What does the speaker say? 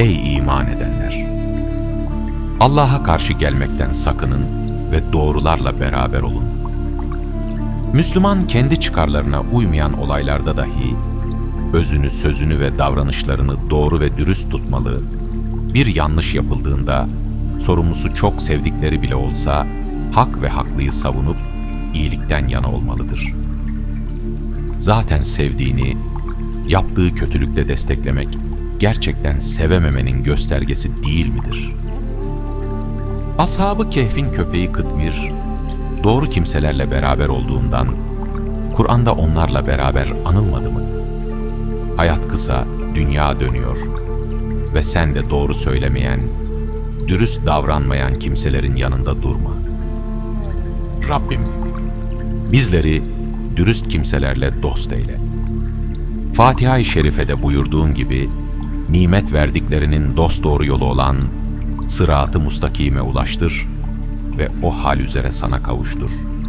Ey iman edenler! Allah'a karşı gelmekten sakının ve doğrularla beraber olun. Müslüman kendi çıkarlarına uymayan olaylarda dahi özünü, sözünü ve davranışlarını doğru ve dürüst tutmalı, bir yanlış yapıldığında sorumlusu çok sevdikleri bile olsa hak ve haklıyı savunup iyilikten yana olmalıdır. Zaten sevdiğini yaptığı kötülükle desteklemek gerçekten sevememenin göstergesi değil midir? Ashab-ı Kehf'in köpeği Kıtmir, doğru kimselerle beraber olduğundan Kur'an'da onlarla beraber anılmadı mı? Hayat kısa, dünya dönüyor ve sen de doğru söylemeyen, dürüst davranmayan kimselerin yanında durma. Rabbim, bizleri dürüst kimselerle dost eyle. Fatiha-i Şerife'de buyurduğun gibi, nimet verdiklerinin dosdoğru yolu olan sıratı mustakime ulaştır ve o hal üzere sana kavuştur.''